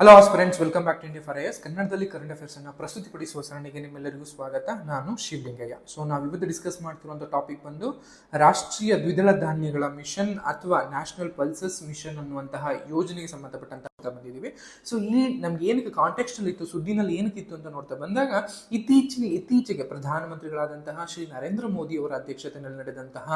Hello friends welcome back to India for IAS ಕನ್ನಡದಲ್ಲಿ current affairs ಅನ್ನು ಪ್ರಸ್ತುತಿಪಡಿಸುವ ಸರಣಿಗೆ ನಿಮ್ಮೆಲ್ಲರಿಗೂ ಸ್ವಾಗತ. ನಾನು ಶಿವಲಿಂಗಯ್ಯ ಸೊ ನಾವು ಇವತ್ತು ಡಿಸ್ಕಸ್ ಮಾಡ್ತಿರುವಂಥ ಟಾಪಿಕ್ ಬಂದು ರಾಷ್ಟ್ರೀಯ ದ್ವಿದಳ ಧಾನ್ಯಗಳ ಮಿಷನ್ ಅಥವಾ ನ್ಯಾಷನಲ್ ಪಲ್ಸಸ್ ಮಿಷನ್ ಅನ್ನುವಂತಹ ಯೋಜನೆಗೆ ಸಂಬಂಧಪಟ್ಟಂತ ಬಂದಿದ್ದೀವಿ ಸೊ ಇಲ್ಲಿ ನಮ್ಗೆ ಏನಕ್ಕೆ ಕಾಂಟೆಕ್ಸ್ಟ್ ಅಲ್ಲಿ ಇತ್ತು, ಸುದ್ದಿನಲ್ಲಿ ಏನಕ್ಕಿತ್ತು ಅಂತ ನೋಡ್ತಾ ಬಂದಾಗ ಇತ್ತೀಚಿನ ಇತ್ತೀಚೆಗೆ ಪ್ರಧಾನಮಂತ್ರಿಗಳಾದಂತಹ ಶ್ರೀ ನರೇಂದ್ರ ಮೋದಿ ಅವರ ಅಧ್ಯಕ್ಷತೆಯಲ್ಲಿ ನಡೆದಂತಹ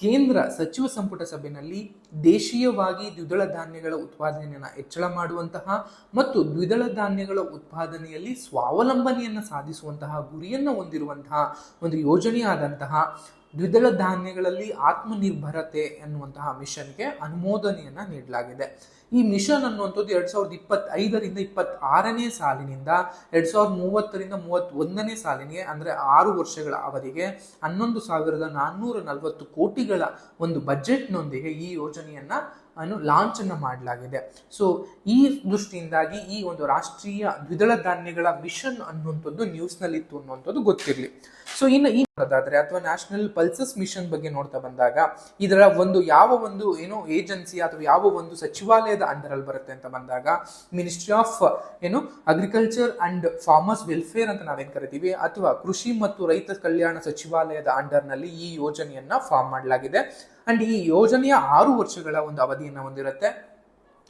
ಕೇಂದ್ರ ಸಚಿವ ಸಂಪುಟ ಸಭೆಯಲ್ಲಿ ದೇಶೀಯವಾಗಿ ದ್ವಿದಳ ಧಾನ್ಯಗಳ ಉತ್ಪಾದನೆಯನ್ನು ಹೆಚ್ಚಳ ಮಾಡುವಂತಹ ಮತ್ತು ದ್ವಿದಳ ಧಾನ್ಯಗಳ ಉತ್ಪಾದನೆಯಲ್ಲಿ ಸ್ವಾವಲಂಬನೆಯನ್ನು ಸಾಧಿಸುವಂತಹ ಗುರಿಯನ್ನು ಹೊಂದಿರುವಂತಹ ಒಂದು ಯೋಜನೆಯಾದಂತಹ ದ್ವಿದಳ ಧಾನ್ಯಗಳಲ್ಲಿ ಆತ್ಮನಿರ್ಭರತೆ ಎನ್ನುವಂತಹ ಮಿಷನ್ಗೆ ಅನುಮೋದನೆಯನ್ನ ನೀಡಲಾಗಿದೆ. ಈ ಮಿಷನ್ ಅನ್ನುವಂಥದ್ದು ಎರಡ್ ಸಾವಿರದ ಇಪ್ಪತ್ತೈದರಿಂದ ಇಪ್ಪತ್ತಾರನೇ ಸಾಲಿನಿಂದ ಎರಡ್ ಸಾವಿರದ ಮೂವತ್ತರಿಂದ ಮೂವತ್ತೊಂದನೇ ಸಾಲಿನಿಗೆ ಅಂದ್ರೆ ಆರು ವರ್ಷಗಳ ಅವಧಿಗೆ ಹನ್ನೊಂದು ಸಾವಿರದ ನಾನ್ನೂರ ನಲವತ್ತು ಕೋಟಿಗಳ ಒಂದು ಬಜೆಟ್ನೊಂದಿಗೆ ಈ ಯೋಜನೆಯನ್ನ ಅನ್ನು ಲಾಂಚ್ ಅನ್ನು ಮಾಡಲಾಗಿದೆ. ಸೊ ಈ ದೃಷ್ಟಿಯಿಂದಾಗಿ ಈ ಒಂದು ರಾಷ್ಟ್ರೀಯ ದ್ವಿದಳ ಧಾನ್ಯಗಳ ಮಿಷನ್ ಅನ್ನುವಂಥದ್ದು ನ್ಯೂಸ್ನಲ್ಲಿ ಇತ್ತು ಅನ್ನುವಂಥದ್ದು ಗೊತ್ತಿರಲಿ. ಸೊ ಇನ್ನು ಈ ನೋಡೋದಾದ್ರೆ, ಅಥವಾ ನ್ಯಾಷನಲ್ ಪಲ್ಸಸ್ ಮಿಷನ್ ಬಗ್ಗೆ ನೋಡ್ತಾ ಬಂದಾಗ, ಇದರ ಒಂದು ಯಾವ ಒಂದು, ಏನು ಏಜೆನ್ಸಿ ಅಥವಾ ಯಾವ ಒಂದು ಸಚಿವಾಲಯದ ಅಂಡರಲ್ಲಿ ಬರುತ್ತೆ ಅಂತ ಬಂದಾಗ ಮಿನಿಸ್ಟ್ರಿ ಆಫ್ ಏನು ಅಗ್ರಿಕಲ್ಚರ್ ಅಂಡ್ ಫಾರ್ಮರ್ಸ್ ವೆಲ್ಫೇರ್ ಅಂತ ನಾವೇನು ಕರಿತೀವಿ, ಅಥವಾ ಕೃಷಿ ಮತ್ತು ರೈತ ಕಲ್ಯಾಣ ಸಚಿವಾಲಯದ ಅಂಡರ್ನಲ್ಲಿ ಈ ಯೋಜನೆಯನ್ನ ಫಾರ್ಮ್ ಮಾಡಲಾಗಿದೆ. ಅಂಡ್ ಈ ಯೋಜನೆಯ ಆರು ವರ್ಷಗಳ ಒಂದು ಅವಧಿಯನ್ನು ಹೊಂದಿರುತ್ತೆ.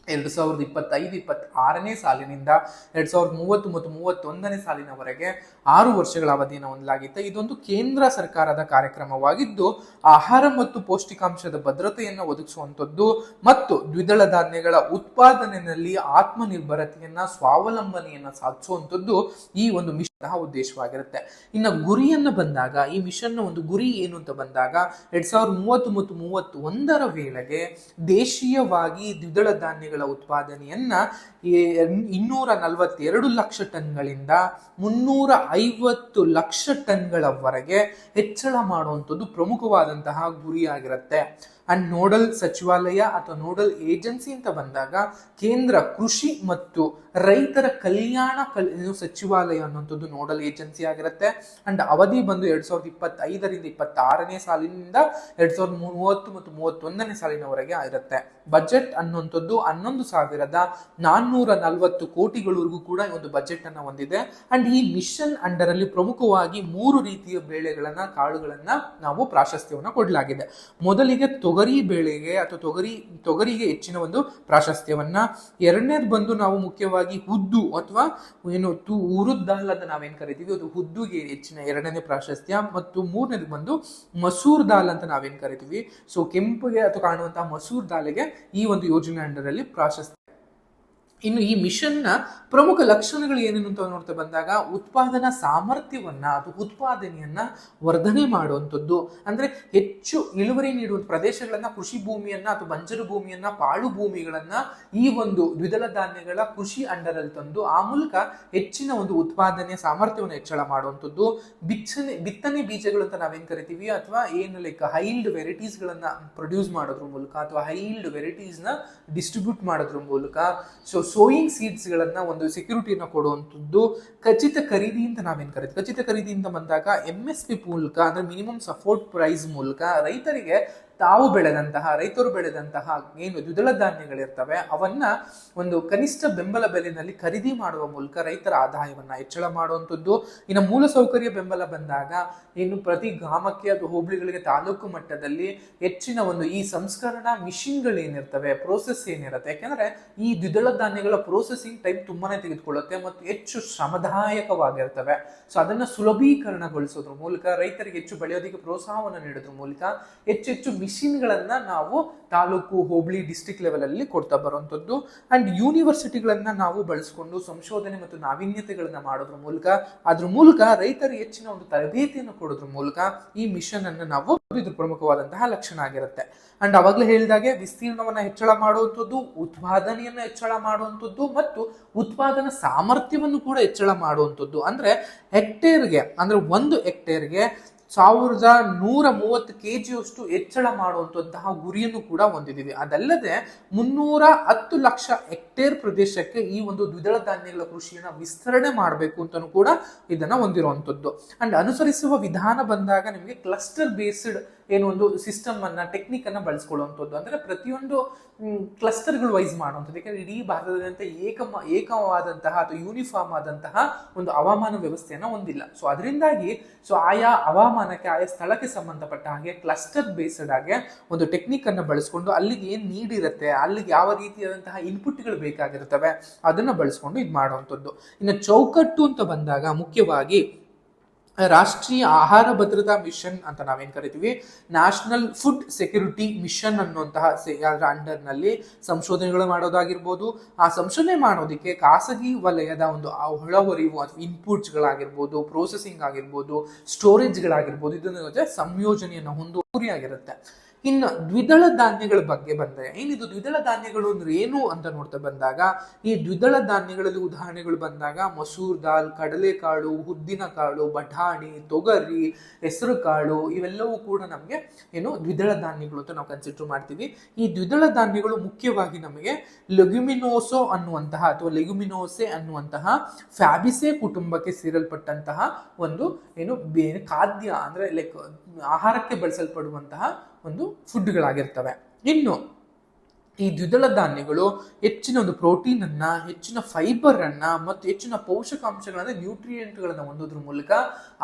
ಎರಡು ಸಾವಿರದ ಇಪ್ಪತ್ತೈದು, ಇಪ್ಪತ್ತಾರನೇ ಸಾಲಿನಿಂದ ಎರಡ್ ಸಾವಿರದ ಮೂವತ್ತು ಮತ್ತು ಮೂವತ್ತೊಂದನೇ ಸಾಲಿನವರೆಗೆ ಆರು ವರ್ಷಗಳ ಅವಧಿಯನ್ನು ಹೊಂದಲಾಗಿತ್ತು. ಇದೊಂದು ಕೇಂದ್ರ ಸರ್ಕಾರದ ಕಾರ್ಯಕ್ರಮವಾಗಿದ್ದು, ಆಹಾರ ಮತ್ತು ಪೌಷ್ಟಿಕಾಂಶದ ಭದ್ರತೆಯನ್ನು ಒದಗಿಸುವಂಥದ್ದು ಮತ್ತು ದ್ವಿದಳ ಧಾನ್ಯಗಳ ಉತ್ಪಾದನೆಯಲ್ಲಿ ಆತ್ಮನಿರ್ಭರತೆಯನ್ನ, ಸ್ವಾವಲಂಬನೆಯನ್ನ ಸಾಧಿಸುವಂಥದ್ದು ಈ ಒಂದು ಉದ್ದೇಶವಾಗಿರುತ್ತೆ. ಇನ್ನು ಗುರಿಯನ್ನ ಬಂದಾಗ, ಈ ಮಿಷನ್ನ ಒಂದು ಗುರಿ ಏನು ಅಂತ ಬಂದಾಗ, ಎರಡ್ ಸಾವಿರದ ಮೂವತ್ತು ಮತ್ತು ಮೂವತ್ತೊಂದರ ವೇಳೆಗೆ ದೇಶೀಯವಾಗಿ ದ್ವಿದಳ ಧಾನ್ಯಗಳ ಉತ್ಪಾದನೆಯನ್ನ ಇನ್ನೂರ ನಲವತ್ತೆರಡು ಲಕ್ಷ ಟನ್ಗಳಿಂದ ಮುನ್ನೂರ ಐವತ್ತು ಲಕ್ಷ ಟನ್ಗಳವರೆಗೆ ಹೆಚ್ಚಳ ಮಾಡುವಂಥದ್ದು ಪ್ರಮುಖವಾದಂತಹ ಗುರಿಯಾಗಿರುತ್ತೆ. ಅಂಡ್ ನೋಡಲ್ ಸಚಿವಾಲಯ ಅಥವಾ ನೋಡಲ್ ಏಜೆನ್ಸಿ ಅಂತ ಬಂದಾಗ, ಕೇಂದ್ರ ಕೃಷಿ ಮತ್ತು ರೈತರ ಕಲ್ಯಾಣ ಕಲ್ ಸಚಿವಾಲಯ ಅನ್ನುವಂಥದ್ದು ನೋಡಲ್ ಏಜೆನ್ಸಿ ಆಗಿರುತ್ತೆ. ಅಂಡ್ ಅವಧಿ ಬಂದು ಎರಡ್ ಸಾವಿರದ ಇಪ್ಪತ್ತೈದರಿಂದ ಇಪ್ಪತ್ತಾರನೇ ಸಾಲಿನಿಂದ ಎರಡ್ ಸಾವಿರದ ಮೂವತ್ತು ಮತ್ತು ಮೂವತ್ತೊಂದನೇ ಸಾಲಿನವರೆಗೆ ಇರುತ್ತೆ. ಬಜೆಟ್ ಅನ್ನುವಂಥದ್ದು ಹನ್ನೊಂದು ಸಾವಿರದ ನಾನ್ನೂರ ನಲವತ್ತು ಕೋಟಿಗಳವರೆಗೂ ಕೂಡ ಈ ಒಂದು ಬಜೆಟ್ ಅನ್ನ ಹೊಂದಿದೆ. ಅಂಡ್ ಈ ಮಿಷನ್ ಅಂಡರ್ ಅಲ್ಲಿ ಪ್ರಮುಖವಾಗಿ ಮೂರು ರೀತಿಯ ಬೇಳೆಗಳನ್ನ, ಕಾಳುಗಳನ್ನ ನಾವು ಪ್ರಾಶಸ್ತ್ಯವನ್ನು ಕೊಡಲಾಗಿದೆ. ಮೊದಲಿಗೆ ತೊಗರಿ ಬೇಳೆಗೆ ಅಥವಾ ತೊಗರಿ, ತೊಗರಿಗೆ ಹೆಚ್ಚಿನ ಒಂದು ಪ್ರಾಶಸ್ತ್ಯವನ್ನ, ಎರಡನೇದು ಬಂದು ನಾವು ಮುಖ್ಯವಾಗಿ ಹುದ್ದು ಅಥವಾ ಏನು ತು ಉರುದ್ ದಾಲ್ ಅಂತ ನಾವೇನು ಕರಿತೀವಿ? ಅದು ಹುದ್ದುಗೆ ಹೆಚ್ಚಿನ ಎರಡನೇ ಪ್ರಾಶಸ್ತ್ಯ ಮತ್ತು ಮೂರನೇದು ಬಂದು ಮಸೂರ್ ದಾಲ್ ಅಂತ ನಾವೇನು ಕರಿತೀವಿ? ಸೊ ಕೆಂಪುಗೆ ಅಥವಾ ಕಾಣುವಂತಹ ಮಸೂರ್ ದಾಲಿಗೆ ಈ ಒಂದು ಯೋಜನೆ ಅಂಡರಲ್ಲಿ ಪ್ರಾಶಸ್ತ್ಯ ಇನ್ನು ಈ ಮಿಷನ್ನ ಪ್ರಮುಖ ಲಕ್ಷಣಗಳು ಏನೇನು ಅಂತ ನೋಡ್ತಾ ಬಂದಾಗ ಉತ್ಪಾದನಾ ಸಾಮರ್ಥ್ಯವನ್ನ ಅಥವಾ ಉತ್ಪಾದನೆಯನ್ನ ವರ್ಧನೆ ಮಾಡುವಂಥದ್ದು. ಅಂದ್ರೆ ಹೆಚ್ಚು ಇಳುವರಿ ನೀಡುವ ಪ್ರದೇಶಗಳನ್ನ, ಕೃಷಿ ಭೂಮಿಯನ್ನ ಅಥವಾ ಬಂಜರು ಭೂಮಿಯನ್ನ, ಪಾಳು ಭೂಮಿಗಳನ್ನ ಈ ಒಂದು ದ್ವಿದಳ ಧಾನ್ಯಗಳ ಕೃಷಿ ಅಂಡರಲ್ಲಿ ತಂದು ಆ ಮೂಲಕ ಹೆಚ್ಚಿನ ಒಂದು ಉತ್ಪಾದನೆಯ ಸಾಮರ್ಥ್ಯವನ್ನು ಹೆಚ್ಚಳ ಮಾಡುವಂಥದ್ದು. ಬಿಚ್ಚನೆ, ಬಿತ್ತನೆ ಬೀಜಗಳು ಅಂತ ನಾವೇನ್ ಕರಿತೀವಿ ಅಥವಾ ಏನು ಲೈಕ್ ಹೈಲ್ಡ್ ವೆರೈಟೀಸ್ ಗಳನ್ನ ಪ್ರೊಡ್ಯೂಸ್ ಮಾಡೋದ್ರ ಮೂಲಕ ಅಥವಾ ಹೈಲ್ಡ್ ವೆರೈಟೀಸ್ನ ಡಿಸ್ಟ್ರಿಬ್ಯೂಟ್ ಮಾಡೋದ್ರ ಮೂಲಕ. ಸೊ ಸೋಯಿಂಗ್ ಸೀಡ್ಸ್ ಗಳನ್ನ ಒಂದು ಸೆಕ್ಯೂರಿಟಿಯನ್ನು ಕೊಡುವಂಥದ್ದು ಖಚಿತ ಖರೀದಿ ಅಂತ ನಾವೇನ್ ಕರಿತೀವಿ? ಖಚಿತ ಖರೀದಿ ಅಂತ ಬಂದಾಗ ಎಂ ಎಸ್ ಪಿ ಮೂಲಕ ಅಂದ್ರೆ ಮಿನಿಮಮ್ ಸಪೋರ್ಟ್ ಪ್ರೈಸ್ ಮೂಲಕ ರೈತರಿಗೆ ತಾವು ಬೆಳೆದಂತಹ, ರೈತರು ಬೆಳೆದಂತಹ ಏನು ದ್ವಿದಳ ಧಾನ್ಯಗಳಿರ್ತವೆ, ಅವನ್ನ ಒಂದು ಕನಿಷ್ಠ ಬೆಂಬಲ ಬೆಲೆಯಲ್ಲಿ ಖರೀದಿ ಮಾಡುವ ಮೂಲಕ ರೈತರ ಆದಾಯವನ್ನ ಹೆಚ್ಚಳ ಮಾಡುವಂಥದ್ದು. ಇನ್ನು ಮೂಲಸೌಕರ್ಯ ಬೆಂಬಲ ಬಂದಾಗ, ಇನ್ನು ಪ್ರತಿ ಗ್ರಾಮಕ್ಕೆ ಅಥವಾ ಹೋಬಳಿಗಳಿಗೆ ತಾಲೂಕು ಮಟ್ಟದಲ್ಲಿ ಹೆಚ್ಚಿನ ಒಂದು ಈ ಸಂಸ್ಕರಣಾ ಮಿಷಿನ್ಗಳು ಏನಿರ್ತವೆ ಪ್ರೋಸೆಸ್ ಏನಿರುತ್ತೆ. ಯಾಕೆಂದ್ರೆ ಈ ದ್ವಿದಳ ಧಾನ್ಯಗಳ ಪ್ರೋಸೆಸಿಂಗ್ ಟೈಮ್ ತುಂಬಾನೇ ತೆಗೆದುಕೊಳ್ಳುತ್ತೆ ಮತ್ತು ಹೆಚ್ಚು ಶ್ರಮದಾಯಕವಾಗಿರ್ತವೆ. ಸೊ ಅದನ್ನ ಸುಲಭೀಕರಣಗೊಳಿಸೋದ್ರ ಮೂಲಕ, ರೈತರಿಗೆ ಹೆಚ್ಚು ಬೆಳೆಯೋದಕ್ಕೆ ಪ್ರೋತ್ಸಾಹವನ್ನು ನೀಡೋದ್ರ ಮೂಲಕ, ಹೆಚ್ಚೆಚ್ಚು ಹೆಚ್ಚು ಮಿಷಿನ್ಗಳನ್ನ ನಾವು ತಾಲೂಕು, ಹೋಬಳಿ ಡಿಸ್ಟಿಕ್ ಲೆವೆಲಲ್ಲಿ ಕೊಡ್ತಾ ಬರುವಂತದ್ದು ಅಂಡ್ ಯೂನಿವರ್ಸಿಟಿಗಳನ್ನು ನಾವು ಬಳಸಿಕೊಂಡು ಸಂಶೋಧನೆ ಮತ್ತು ನಾವೀನ್ಯತೆಗಳನ್ನು ಮಾಡೋದ್ರ ಮೂಲಕ, ಅದ್ರ ಮೂಲಕ ರೈತರಿಗೆ ಹೆಚ್ಚಿನ ಒಂದು ತರಬೇತಿಯನ್ನು ಕೊಡೋದ್ರ ಮೂಲಕ ಈ ಮಿಷನ್ ಅನ್ನು ನಾವು ಇದು ಪ್ರಮುಖವಾದಂತಹ ಲಕ್ಷಣ ಆಗಿರುತ್ತೆ. ಅಂಡ್ ಅವಾಗಲೇ ಹೇಳಿದಾಗೆ ವಿಸ್ತೀರ್ಣವನ್ನ ಹೆಚ್ಚಳ ಮಾಡುವಂಥದ್ದು, ಉತ್ಪಾದನೆಯನ್ನ ಹೆಚ್ಚಳ ಮಾಡುವಂಥದ್ದು ಮತ್ತು ಉತ್ಪಾದನಾ ಸಾಮರ್ಥ್ಯವನ್ನು ಕೂಡ ಹೆಚ್ಚಳ ಮಾಡುವಂಥದ್ದು. ಅಂದ್ರೆ ಹೆಕ್ಟೇರ್ಗೆ ಅಂದ್ರೆ ಒಂದು ಹೆಕ್ಟೇರ್ಗೆ ಸಾವಿರದ ನೂರ ಮೂವತ್ತು ಕೆ ಜಿಯಷ್ಟು ಹೆಚ್ಚಳ ಮಾಡುವಂತಹ ಗುರಿಯನ್ನು ಕೂಡ ಹೊಂದಿದ್ದೀವಿ. ಅದಲ್ಲದೆ ಮುನ್ನೂರ ಹತ್ತು ಲಕ್ಷ ಹೆಕ್ಟೇರ್ ಪ್ರದೇಶಕ್ಕೆ ಈ ಒಂದು ದ್ವಿದಳ ಧಾನ್ಯಗಳ ಕೃಷಿಯನ್ನು ವಿಸ್ತರಣೆ ಮಾಡಬೇಕು ಅಂತಲೂ ಕೂಡ ಇದನ್ನು ಹೊಂದಿರುವಂಥದ್ದು ಅಂಡ್ ಅನುಸರಿಸುವ ವಿಧಾನ ಬಂದಾಗ ನಿಮಗೆ ಕ್ಲಸ್ಟರ್ ಬೇಸ್ಡ್ ಏನೊಂದು ಸಿಸ್ಟಮ್ ಅನ್ನ ಟೆಕ್ನಿಕ್ ಅನ್ನ ಬಳಸ್ಕೊಳ್ಳುವಂಥದ್ದು ಅಂದ್ರೆ ಪ್ರತಿಯೊಂದು ಕ್ಲಸ್ಟರ್ಗಳು ವೈಸ್ ಮಾಡುವಂಥದ್ದು. ಯಾಕಂದರೆ ಇಡೀ ಭಾರತದಾದ್ಯಂತ ಏಕಮ, ಏಕವಾದಂತಹ ಅಥವಾ ಯೂನಿಫಾರ್ಮ್ ಆದಂತಹ ಒಂದು ಹವಾಮಾನ ವ್ಯವಸ್ಥೆಯನ್ನು ಹೊಂದಿಲ್ಲ. ಸೊ ಅದರಿಂದಾಗಿ ಸೊ ಆಯಾ ಹವಾಮಾನಕ್ಕೆ, ಆಯಾ ಸ್ಥಳಕ್ಕೆ ಸಂಬಂಧಪಟ್ಟ ಹಾಗೆ ಕ್ಲಸ್ಟರ್ ಬೇಸ್ಡ್ ಆಗಿ ಒಂದು ಟೆಕ್ನಿಕನ್ನು ಬಳಸ್ಕೊಂಡು ಅಲ್ಲಿಗೆ ಏನು ನೀಡಿರುತ್ತೆ ಅಲ್ಲಿಗೆ ಯಾವ ರೀತಿಯಾದಂತಹ ಇನ್ಪುಟ್ಗಳು ಬೇಕಾಗಿರುತ್ತವೆ ಅದನ್ನು ಬಳಸ್ಕೊಂಡು ಇದು ಮಾಡುವಂಥದ್ದು. ಇನ್ನು ಚೌಕಟ್ಟು ಅಂತ ಬಂದಾಗ ಮುಖ್ಯವಾಗಿ ರಾಷ್ಟ್ರೀಯ ಆಹಾರ ಭದ್ರತಾ ಮಿಷನ್ ಅಂತ ನಾವೇನ್ ಕರಿತೀವಿ? ನ್ಯಾಷನಲ್ ಫುಡ್ ಸೆಕ್ಯೂರಿಟಿ ಮಿಷನ್ ಅನ್ನುವಂತಹ ಅಂಡರ್ನಲ್ಲಿ ಸಂಶೋಧನೆಗಳು ಮಾಡೋದಾಗಿರ್ಬೋದು. ಆ ಸಂಶೋಧನೆ ಮಾಡೋದಕ್ಕೆ ಖಾಸಗಿ ವಲಯದ ಒಂದು ಆ ಒಳಹೊರಿವು ಅಥವಾ ಇನ್ಪುಟ್ಸ್ಗಳಾಗಿರ್ಬೋದು, ಪ್ರೋಸೆಸಿಂಗ್ ಆಗಿರ್ಬೋದು, ಸ್ಟೋರೇಜ್ಗಳಾಗಿರ್ಬೋದು, ಇದನ್ನ ಜೊತೆ ಸಂಯೋಜನೆಯನ್ನು ಹೊಂದುವ ಗುರಿಯಾಗಿರುತ್ತೆ ಇನ್ನು ದ್ವಿದಳ ಧಾನ್ಯಗಳ ಬಗ್ಗೆ ಬಂದರೆ ಏನಿದು ದ್ವಿದಳ ಧಾನ್ಯಗಳು ಅಂದ್ರೆ ಏನು ಅಂತ ನೋಡ್ತಾ ಬಂದಾಗ, ಈ ದ್ವಿದಳ ಧಾನ್ಯಗಳಲ್ಲಿ ಉದಾಹರಣೆಗಳು ಬಂದಾಗ, ಮಸೂರ್ ದಾಲ್, ಕಡಲೆಕಾಳು, ಉದ್ದಿನ ಕಾಳು, ಬಟಾಣಿ, ತೊಗರಿ, ಹೆಸರು ಕಾಳು, ಇವೆಲ್ಲವೂ ಕೂಡ ನಮಗೆ ಏನು ದ್ವಿದಳ ಧಾನ್ಯಗಳು ಅಂತ ನಾವು ಕನ್ಸಿಡರ್ ಮಾಡ್ತೀವಿ. ಈ ದ್ವಿದಳ ಧಾನ್ಯಗಳು ಮುಖ್ಯವಾಗಿ ನಮಗೆ ಲೆಗ್ಯುಮಿನೋಸೋ ಅನ್ನುವಂತಹ ಅಥವಾ ಲೆಗ್ಯುಮಿನೋಸೆ ಅನ್ನುವಂತಹ ಫ್ಯಾಬಿಸೆ ಕುಟುಂಬಕ್ಕೆ ಸೇರಲ್ಪಟ್ಟಂತಹ ಒಂದು ಏನು ಬೇರೆ ಖಾದ್ಯ ಅಂದ್ರೆ ಲೈಕ್ ಆಹಾರಕ್ಕೆ ಬಳಸಲ್ಪಡುವಂತಹ ಒಂದು ಫುಡ್ಗಳಾಗಿರ್ತವೆ ಇನ್ನು ಈ ದ್ವಿದಳ ಧಾನ್ಯಗಳು ಹೆಚ್ಚಿನ ಒಂದು ಪ್ರೋಟೀನ್ ಅನ್ನ, ಹೆಚ್ಚಿನ ಫೈಬರ್ ಅನ್ನ ಮತ್ತು ಹೆಚ್ಚಿನ ಪೋಷಕಾಂಶಗಳನ್ನ ನ್ಯೂಟ್ರಿಯೆಂಟ್ಗಳನ್ನು ಹೊಂದೋದ್ರ ಮೂಲಕ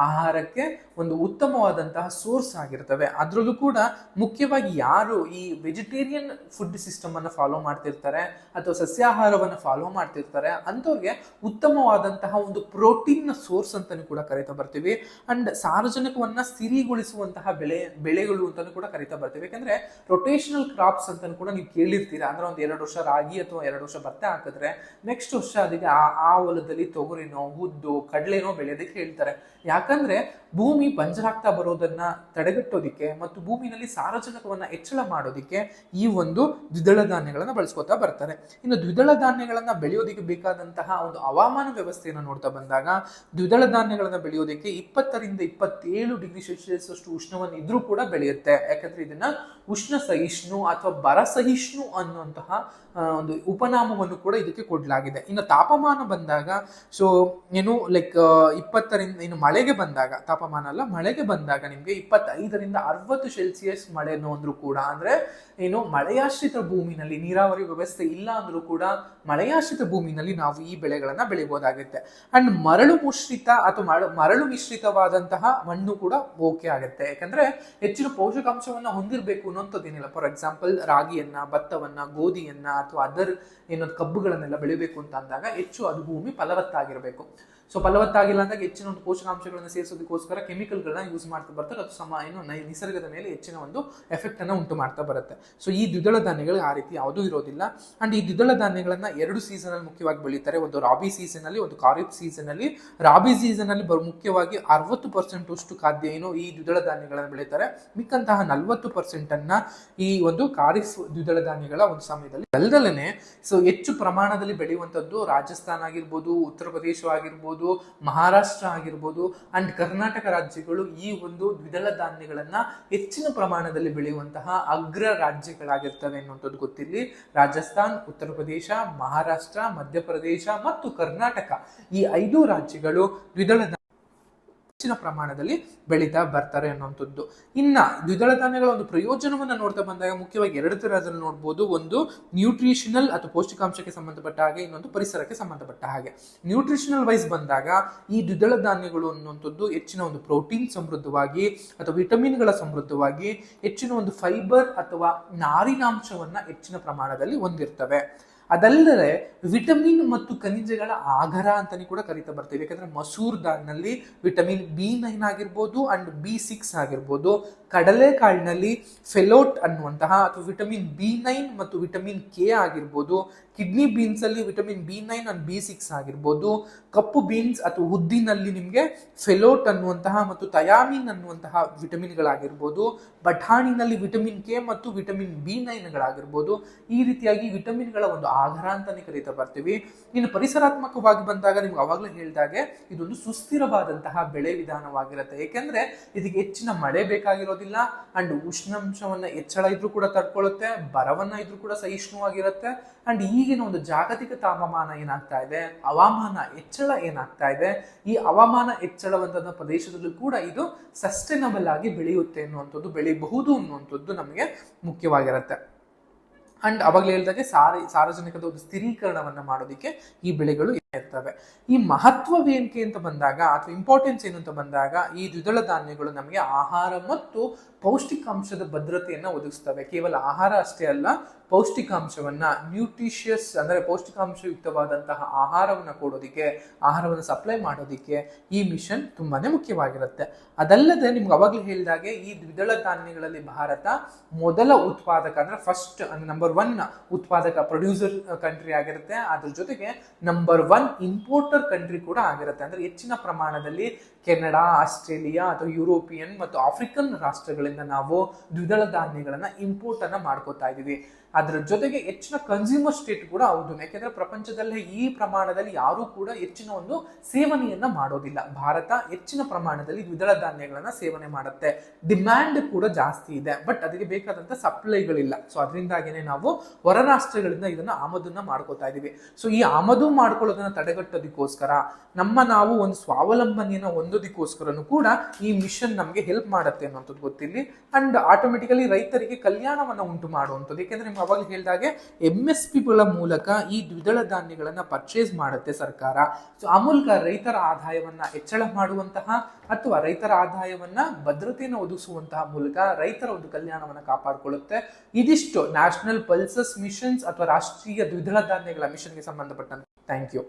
ಆಹಾರಕ್ಕೆ ಒಂದು ಉತ್ತಮವಾದಂತಹ ಸೋರ್ಸ್ ಆಗಿರ್ತವೆ. ಅದರಲ್ಲೂ ಕೂಡ ಮುಖ್ಯವಾಗಿ ಯಾರು ಈ ವೆಜಿಟೇರಿಯನ್ ಫುಡ್ ಸಿಸ್ಟಮ್ ಅನ್ನ ಫಾಲೋ ಮಾಡ್ತಿರ್ತಾರೆ ಅಥವಾ ಸಸ್ಯಾಹಾರವನ್ನು ಫಾಲೋ ಮಾಡ್ತಿರ್ತಾರೆ ಅಂಥವ್ರಿಗೆ ಉತ್ತಮವಾದಂತಹ ಒಂದು ಪ್ರೋಟೀನ್ ಸೋರ್ಸ್ ಅಂತಲೂ ಕೂಡ ಕರಿತಾ ಬರ್ತೀವಿ. ಅಂಡ್ ಸಾರ್ವಜನಿಕವನ್ನ ಸ್ಥಿರೀಗೊಳಿಸುವಂತಹ ಬೆಳೆ, ಬೆಳೆಗಳು ಅಂತಲೂ ಕೂಡ ಕರಿತಾ ಬರ್ತೀವಿ. ಯಾಕಂದ್ರೆ ರೊಟೇಷನಲ್ ಕ್ರಾಪ್ಸ್ ಅಂತಲೂ ಕೂಡ ನೀವು ಕೇಳಿರ್ತೀರಾ ಅಂದ್ರೆ ಒಂದು ಎರಡು ವರ್ಷ ರಾಗಿ ಅಥವಾ ಎರಡು ವರ್ಷ ಭತ್ತ ಹಾಕಿದ್ರೆ ನೆಕ್ಸ್ಟ್ ವರ್ಷ ಅದಕ್ಕೆ ಆ ಆ ಹೊಲದಲ್ಲಿ ತೊಗರಿನೋ ಉದ್ದು ಕಡಲೆನೋ ಬೆಳೆಯೋದಕ್ಕೆ ಹೇಳ್ತಾರೆ. ಯಾಕಂದ್ರೆ ಭೂಮಿ ಬಂಜರಾಗ್ತಾ ಬರೋದನ್ನ ತಡೆಗಟ್ಟೋದಿಕ್ಕೆ ಮತ್ತು ಭೂಮಿನಲ್ಲಿ ಸಾರಜನಕವನ್ನ ಹೆಚ್ಚಳ ಮಾಡೋದಿಕ್ಕೆ ಈ ಒಂದು ದ್ವಿದಳ ಧಾನ್ಯಗಳನ್ನ ಬಳಸ್ಕೊತಾ ಬರ್ತಾರೆ. ಇನ್ನು ದ್ವಿದಳ ಧಾನ್ಯಗಳನ್ನ ಬೆಳೆಯೋದಿಕ್ಕೆ ಬೇಕಾದಂತಹ ಒಂದು ಹವಾಮಾನ ವ್ಯವಸ್ಥೆಯನ್ನು ನೋಡ್ತಾ ಬಂದಾಗ ದ್ವಿದಳ ಧಾನ್ಯಗಳನ್ನ ಬೆಳೆಯೋದಕ್ಕೆ ಇಪ್ಪತ್ತರಿಂದ ಇಪ್ಪತ್ತೇಳು ಡಿಗ್ರಿ ಸೆಲ್ಸಿಯಸ್ ಅಷ್ಟು ಉಷ್ಣವನ್ನು ಇದ್ರೂ ಕೂಡ ಬೆಳೆಯುತ್ತೆ. ಯಾಕಂದ್ರೆ ಇದನ್ನ ಉಷ್ಣ ಸಹಿಷ್ಣು ಅಥವಾ ಬರ ಸಹಿಷ್ಣು ಅನ್ನುವಂತಹ ಒಂದು ಉಪನಾಮವನ್ನು ಕೂಡ ಇದಕ್ಕೆ ಕೊಡಲಾಗಿದೆ. ಇನ್ನು ತಾಪಮಾನ ಬಂದಾಗ ಸೊ ಏನು ಲೈಕ್ ಇಪ್ಪತ್ತರಿಂದ, ಇನ್ನು ಮಳೆಗೆ ಬಂದಾಗ, ತಾಪಮಾನ ಅಲ್ಲ, ಮಳೆಗೆ ಬಂದಾಗ ನಿಮಗೆ ಇಪ್ಪತ್ತೈದರಿಂದ ಅರವತ್ತು ಸೆಲ್ಸಿಯಸ್ ಮಳೆ ಅಂದ್ರೂ ಕೂಡ, ಅಂದ್ರೆ ಏನು ಮಳೆಯಾಶ್ರಿತ ಭೂಮಿನಲ್ಲಿ, ನೀರಾವರಿ ವ್ಯವಸ್ಥೆ ಇಲ್ಲ ಅಂದ್ರೂ ಕೂಡ ಮಳೆಯಾಶ್ರಿತ ಭೂಮಿನಲ್ಲಿ ನಾವು ಈ ಬೆಳೆಗಳನ್ನ ಬೆಳಿಬಹುದಾಗುತ್ತೆ ಅಂಡ್ ಮರಳು ಮಿಶ್ರಿತ ಅಥವಾ ಮರಳು ಮಿಶ್ರಿತವಾದಂತಹ ಮಣ್ಣು ಕೂಡ ಓಕೆ ಆಗುತ್ತೆ. ಯಾಕಂದ್ರೆ ಹೆಚ್ಚಿನ ಪೋಷಕಾಂಶವನ್ನ ಹೊಂದಿರಬೇಕು ಅನ್ನೋಂಥದ್ದೇನಿಲ್ಲ. ಫಾರ್ ಎಕ್ಸಾಂಪಲ್ ರಾಗಿಯನ್ನ, ಭತ್ತವನ್ನ, ಗೋಧಿಯನ್ನ ಅಥವಾ ಅದರ್ ಏನೋ ಕಬ್ಬುಗಳನ್ನೆಲ್ಲ ಬೆಳಿಬೇಕು ಅಂತ ಅಂದಾಗ ಹೆಚ್ಚು ಅದು ಭೂಮಿ ಫಲವತ್ತಾಗಿರಬೇಕು. ಸೊ ಫಲವತ್ತಾಗಿಲ್ಲ ಅಂದಾಗ ಹೆಚ್ಚಿನ ಒಂದು ಪೋಷಕಾಂಶಗಳನ್ನು ಸೇರಿಸೋದಕ್ಕೋಸ್ಕರ ಕೆಮಿಕಲ್ಗಳನ್ನ ಯೂಸ್ ಮಾಡ್ತಾ ಬರ್ತಾರೆ. ಅದು ಸಮ ಏನು ನಿಸರ್ಗದ ಮೇಲೆ ಹೆಚ್ಚಿನ ಒಂದು ಎಫೆಕ್ಟ್ ಅನ್ನು ಉಂಟು ಮಾಡ್ತಾ ಬರುತ್ತೆ. ಸೊ ಈ ದ್ವಿದಳ ಧಾನ್ಯಗಳು ಆ ರೀತಿ ಯಾವುದೂ ಇರೋದಿಲ್ಲ. ಅಂಡ್ ಈ ದ್ವಿದಳ ಧಾನ್ಯಗಳನ್ನ ಎರಡು ಸೀಸನ್ ಅಲ್ಲಿ ಮುಖ್ಯವಾಗಿ ಬೆಳೀತಾರೆ. ಒಂದು ರಾಬಿ ಸೀಸನ್ ಅಲ್ಲಿ, ಒಂದು ಖಾರಿಫ್ ಸೀಸನ್ ಅಲ್ಲಿ. ರಾಬಿ ಸೀಸನ್ ಅಲ್ಲಿ ಮುಖ್ಯವಾಗಿ ಅರವತ್ತು ಪರ್ಸೆಂಟ್ ಅಷ್ಟು ಖಾದ್ಯ ಏನು ಈ ದ್ವಿದಳ ಧಾನ್ಯಗಳನ್ನು ಬೆಳೀತಾರೆ. ಮಿಕ್ಕಂತಹ ನಲವತ್ತು ಪರ್ಸೆಂಟ್ ಅನ್ನ ಈ ಒಂದು ಖಾರಿಫ್ ದ್ವಿದಳ ಧಾನ್ಯಗಳ ಒಂದು ಸಮಯದಲ್ಲಿ ಅಲ್ಲದಲ್ಲೇ ಸೊ, ಹೆಚ್ಚು ಪ್ರಮಾಣದಲ್ಲಿ ಬೆಳೆಯುವಂತದ್ದು ರಾಜಸ್ಥಾನ ಆಗಿರ್ಬೋದು, ಉತ್ತರ ಪ್ರದೇಶ ಆಗಿರ್ಬೋದು ಮಹಾರಾಷ್ಟ್ರ ಆಗಿರ್ಬೋದು ಅಂಡ್ ಕರ್ನಾಟಕ ರಾಜ್ಯಗಳು ಈ ಒಂದು ದ್ವಿದಳ ಧಾನ್ಯಗಳನ್ನ ಹೆಚ್ಚಿನ ಪ್ರಮಾಣದಲ್ಲಿ ಬೆಳೆಯುವಂತಹ ಅಗ್ರ ರಾಜ್ಯಗಳಾಗಿರ್ತವೆ ಅನ್ನುವಂಥದ್ದು ಗೊತ್ತಿರಲಿ. ರಾಜಸ್ಥಾನ್, ಉತ್ತರ ಪ್ರದೇಶ, ಮಹಾರಾಷ್ಟ್ರ ಮಧ್ಯಪ್ರದೇಶ ಮತ್ತು ಕರ್ನಾಟಕ ಈ ಐದು ರಾಜ್ಯಗಳು ದ್ವಿದಳ ಹೆಚ್ಚಿನ ಪ್ರಮಾಣದಲ್ಲಿ ಬೆಳೀತಾ ಬರ್ತಾರೆ ಅನ್ನುವಂಥದ್ದು. ಇನ್ನ ದ್ವಿದಳ ಧಾನ್ಯಗಳ ಒಂದು ಪ್ರಯೋಜನವನ್ನು ನೋಡ್ತಾ ಬಂದಾಗ ಮುಖ್ಯವಾಗಿ ಎರಡು ತರಹದಲ್ಲಿ ನೋಡ್ಬೋದು. ಒಂದು ನ್ಯೂಟ್ರಿಷನಲ್ ಅಥವಾ ಪೌಷ್ಟಿಕಾಂಶಕ್ಕೆ ಸಂಬಂಧಪಟ್ಟ ಹಾಗೆ, ಇನ್ನೊಂದು ಪರಿಸರಕ್ಕೆ ಸಂಬಂಧಪಟ್ಟ ಹಾಗೆ. ನ್ಯೂಟ್ರಿಷನಲ್ ವೈಸ್ ಬಂದಾಗ ಈ ದ್ವಿದಳ ಧಾನ್ಯಗಳು ಅನ್ನುವಂಥದ್ದು ಹೆಚ್ಚಿನ ಒಂದು ಪ್ರೋಟೀನ್ ಸಮೃದ್ಧವಾಗಿ ಅಥವಾ ವಿಟಮಿನ್ಗಳ ಸಮೃದ್ಧವಾಗಿ ಹೆಚ್ಚಿನ ಒಂದು ಫೈಬರ್ ಅಥವಾ ನಾರಿನಾಂಶವನ್ನ ಹೆಚ್ಚಿನ ಪ್ರಮಾಣದಲ್ಲಿ ಹೊಂದಿರ್ತವೆ. ಅದಲ್ಲದೆ ವಿಟಮಿನ್ ಮತ್ತು ಖನಿಜಗಳ ಆಗರ ಅಂತಾನೆ ಕೂಡ ಕರಿತಾ ಬರ್ತೀವಿ. ಯಾಕಂದ್ರೆ ಮಸೂರ್ ದಾಲ್ನಲ್ಲಿ ವಿಟಮಿನ್ ಬಿ ನೈನ್ ಆಗಿರ್ಬೋದು ಅಂಡ್ ಬಿ ಸಿಕ್ಸ್ ಆಗಿರ್ಬೋದು. ಕಡಲೆಕಾಳಿನಲ್ಲಿ ಫೆಲೋಟ್ ಅನ್ನುವಂತಹ ಅಥವಾ ವಿಟಮಿನ್ ಬಿ ನೈನ್ ಮತ್ತು ವಿಟಮಿನ್ ಕೆ ಆಗಿರ್ಬೋದು, ಕಿಡ್ನಿ ಬೀನ್ಸ್ ಅಲ್ಲಿ vitamin B nine and B six ಆಗಿರ್ಬೋದು, ಕಪ್ಪು ಬೀನ್ಸ್ ಅಥವಾ ಉದ್ದಿನಲ್ಲಿ ನಿಮಗೆ ಫೆಲೋಟ್ ಅನ್ನುವಂತಹ ಮತ್ತು ತಯಾಮಿನ್ ಅನ್ನುವಂತಹ ವಿಟಮಿನ್ಗಳಾಗಿರ್ಬೋದು ಬಠಾಣಿನಲ್ಲಿ ವಿಟಮಿನ್ ಕೆ ಮತ್ತು ವಿಟಮಿನ್ ಬಿ ನೈನ್ಗಳಾಗಿರ್ಬೋದು, ಈ ರೀತಿಯಾಗಿ ವಿಟಮಿನ್ಗಳ ಒಂದು ಆಧಾರ ಅಂತಾನೆ ಕರೀತಾ ಬರ್ತೀವಿ. ಇನ್ನು ಪರಿಸರಾತ್ಮಕವಾಗಿ ಬಂದಾಗ ನಿಮ್ಗೆ ಅವಾಗಲೇ ಹೇಳಿದಾಗೆ ಇದೊಂದು ಸುಸ್ಥಿರವಾದಂತಹ ಬೆಳೆ ವಿಧಾನವಾಗಿರುತ್ತೆ. ಏಕೆಂದ್ರೆ ಇದಕ್ಕೆ ಹೆಚ್ಚಿನ ಮಳೆ ಬೇಕಾಗಿರೋದಿಲ್ಲ ಅಂಡ್ ಉಷ್ಣಾಂಶವನ್ನ ಹೆಚ್ಚಳ ಇದ್ರೂ ಕೂಡ ತಡ್ಕೊಳ್ಳುತ್ತೆ ಬರವನ್ನ ಇದ್ರೂ ಕೂಡ ಸಹಿಷ್ಣುವಾಗಿರುತ್ತೆ. ಅಂಡ್ ಈಗಿನ ಒಂದು ಜಾಗತಿಕ ತಾಪಮಾನ ಏನಾಗ್ತಾ ಇದೆ? ಹವಾಮಾನ ಹೆಚ್ಚಳ ಏನಾಗ್ತಾ ಇದೆ? ಈ ಹವಾಮಾನ ಹೆಚ್ಚಳವಂತಹ ಪ್ರದೇಶದಲ್ಲೂ ಕೂಡ ಇದು ಸಸ್ಟೈನಬಲ್ ಆಗಿ ಬೆಳೆಯುತ್ತೆ ಅನ್ನುವಂಥದ್ದು ಬೆಳೆಯಬಹುದು ಅನ್ನುವಂಥದ್ದು ನಮಗೆ ಮುಖ್ಯವಾಗಿರುತ್ತೆ. ಅಂಡ್ ಅವಾಗಲೇ ಹೇಳಿದಾಗೆ ಸಾರಿ, ಸಾರ್ವಜನಿಕದ ಒಂದು ಸ್ಥಿರೀಕರಣವನ್ನ ಮಾಡೋದಕ್ಕೆ ಈ ಬೆಳೆಗಳು ಇರ್ತವೆ. ಈ ಮಹತ್ವವೇನಿಕೆ ಅಂತ ಬಂದಾಗ ಅಥವಾ ಇಂಪಾರ್ಟೆನ್ಸ್ ಏನು ಅಂತ ಬಂದಾಗ ಈ ದ್ವಿದಳ ಧಾನ್ಯಗಳು ನಮಗೆ ಆಹಾರ ಮತ್ತು ಪೌಷ್ಟಿಕಾಂಶದ ಭದ್ರತೆಯನ್ನ ಒದಗಿಸ್ತವೆ. ಕೇವಲ ಆಹಾರ ಅಷ್ಟೇ ಅಲ್ಲ, ಪೌಷ್ಟಿಕಾಂಶವನ್ನ ನ್ಯೂಟ್ರಿಷಿಯಸ್ ಅಂದ್ರೆ ಪೌಷ್ಟಿಕಾಂಶಯುಕ್ತವಾದಂತಹ ಆಹಾರವನ್ನ ಕೊಡೋದಿಕ್ಕೆ, ಆಹಾರವನ್ನು ಸಪ್ಲೈ ಮಾಡೋದಿಕ್ಕೆ ಈ ಮಿಷನ್ ತುಂಬಾನೇ ಮುಖ್ಯವಾಗಿರುತ್ತೆ. ಅದಲ್ಲದೆ ನಿಮ್ಗೆ ಅವಾಗಲೇ ಹೇಳಿದಾಗೆ ಈ ದ್ವಿದಳ ಧಾನ್ಯಗಳಲ್ಲಿ ಭಾರತ ಮೊದಲ ಉತ್ಪಾದಕ ಅಂದ್ರೆ ಫಸ್ಟ್ ನಂಬರ್ ಒನ್ ಉತ್ಪಾದಕ ಪ್ರೊಡ್ಯೂಸರ್ ಕಂಟ್ರಿ ಆಗಿರುತ್ತೆ. ಅದ್ರ ಜೊತೆಗೆ ನಂಬರ್ ಒನ್ ಇಂಪೋರ್ಟರ್ ಕಂಟ್ರಿ ಕೂಡ ಆಗಿರುತ್ತೆ. ಅಂದ್ರೆ ಹೆಚ್ಚಿನ ಪ್ರಮಾಣದಲ್ಲಿ ಕೆನಡಾ, ಆಸ್ಟ್ರೇಲಿಯಾ ಅಥವಾ ಯುರೋಪಿಯನ್ ಮತ್ತು ಆಫ್ರಿಕನ್ ರಾಷ್ಟ್ರಗಳಿಂದ ನಾವು ದ್ವಿದಳ ಧಾನ್ಯಗಳನ್ನ ಇಂಪೋರ್ಟನ್ನು ಮಾಡ್ಕೋತಾ ಇದೀವಿ ಅದರ ಜೊತೆಗೆ ಹೆಚ್ಚಿನ ಕನ್ಸ್ಯೂಮರ್ ಸ್ಟೇಟ್ ಕೂಡ ಹೌದು. ಯಾಕೆಂದ್ರೆ ಪ್ರಪಂಚದಲ್ಲೇ ಈ ಪ್ರಮಾಣದಲ್ಲಿ ಯಾರೂ ಕೂಡ ಹೆಚ್ಚಿನ ಒಂದು ಸೇವನೆಯನ್ನ ಮಾಡೋದಿಲ್ಲ. ಭಾರತ ಹೆಚ್ಚಿನ ಪ್ರಮಾಣದಲ್ಲಿ ದ್ವಿದಳ ಧಾನ್ಯಗಳನ್ನ ಸೇವನೆ ಮಾಡುತ್ತೆ. ಡಿಮ್ಯಾಂಡ್ ಕೂಡ ಜಾಸ್ತಿ ಇದೆ. ಬಟ್ ಅದಕ್ಕೆ ಬೇಕಾದಂತ ಸಪ್ಲೈಗಳಿಲ್ಲ ಸೊ ಅದರಿಂದಾಗಿನೇ ನಾವು ಹೊರ ರಾಷ್ಟ್ರಗಳಿಂದ ಇದನ್ನ ಆಮದನ್ನ ಮಾಡ್ಕೋತಾ ಇದೀವಿ. ಸೊ ಈ ಆಮದು ಮಾಡ್ಕೊಳ್ಳೋದನ್ನ ತಡೆಗಟ್ಟೋದಕ್ಕೋಸ್ಕರ, ನಮ್ಮ ನಾವು ಒಂದು ಸ್ವಾವಲಂಬನೆಯನ್ನ ಹೊಂದೋದಕ್ಕೋಸ್ಕರನು ಕೂಡ ಈ ಮಿಷನ್ ನಮಗೆ ಹೆಲ್ಪ್ ಮಾಡುತ್ತೆ ಅನ್ನೋಂಥದ್ದು ಗೊತ್ತಿಲ್ಲಿ. ಅಂಡ್ ಆಟೋಮೆಟಿಕಲಿ ರೈತರಿಗೆ ಕಲ್ಯಾಣವನ್ನ ಉಂಟು ಮಾಡುವಂಥದ್ದು. ಯಾಕೆಂದ್ರೆ ನಿಮ್ಗೆ ಅವಾಗ ಹೇಳಿದಾಗೆ ಎಂ ಎಸ್ ಪಿಗಳ ಮೂಲಕ ಈ ದ್ವಿದಳ ಧಾನ್ಯಗಳನ್ನ ಪರ್ಚೇಸ್ ಮಾಡುತ್ತೆ ಸರ್ಕಾರ. ಸೊ ಆ ಮೂಲಕ ರೈತರ ಆದಾಯವನ್ನ ಹೆಚ್ಚಳ ಮಾಡುವಂತಹ ಅಥವಾ ರೈತರ ಆದಾಯವನ್ನ ಭದ್ರತೆಯನ್ನು ಒದಗಿಸುವಂತಹ ಮೂಲಕ ರೈತರ ಒಂದು ಕಲ್ಯಾಣವನ್ನು ಕಾಪಾಡಿಕೊಳ್ಳುತ್ತೆ. ಇದಿಷ್ಟು ನ್ಯಾಷನಲ್ ಪಲ್ಸಸ್ ಮಿಷನ್ಸ್ ಅಥವಾ ರಾಷ್ಟ್ರೀಯ ದ್ವಿದಳ ಧಾನ್ಯಗಳ ಮಿಷನ್ಗೆ ಸಂಬಂಧಪಟ್ಟಂತೆ. Thank you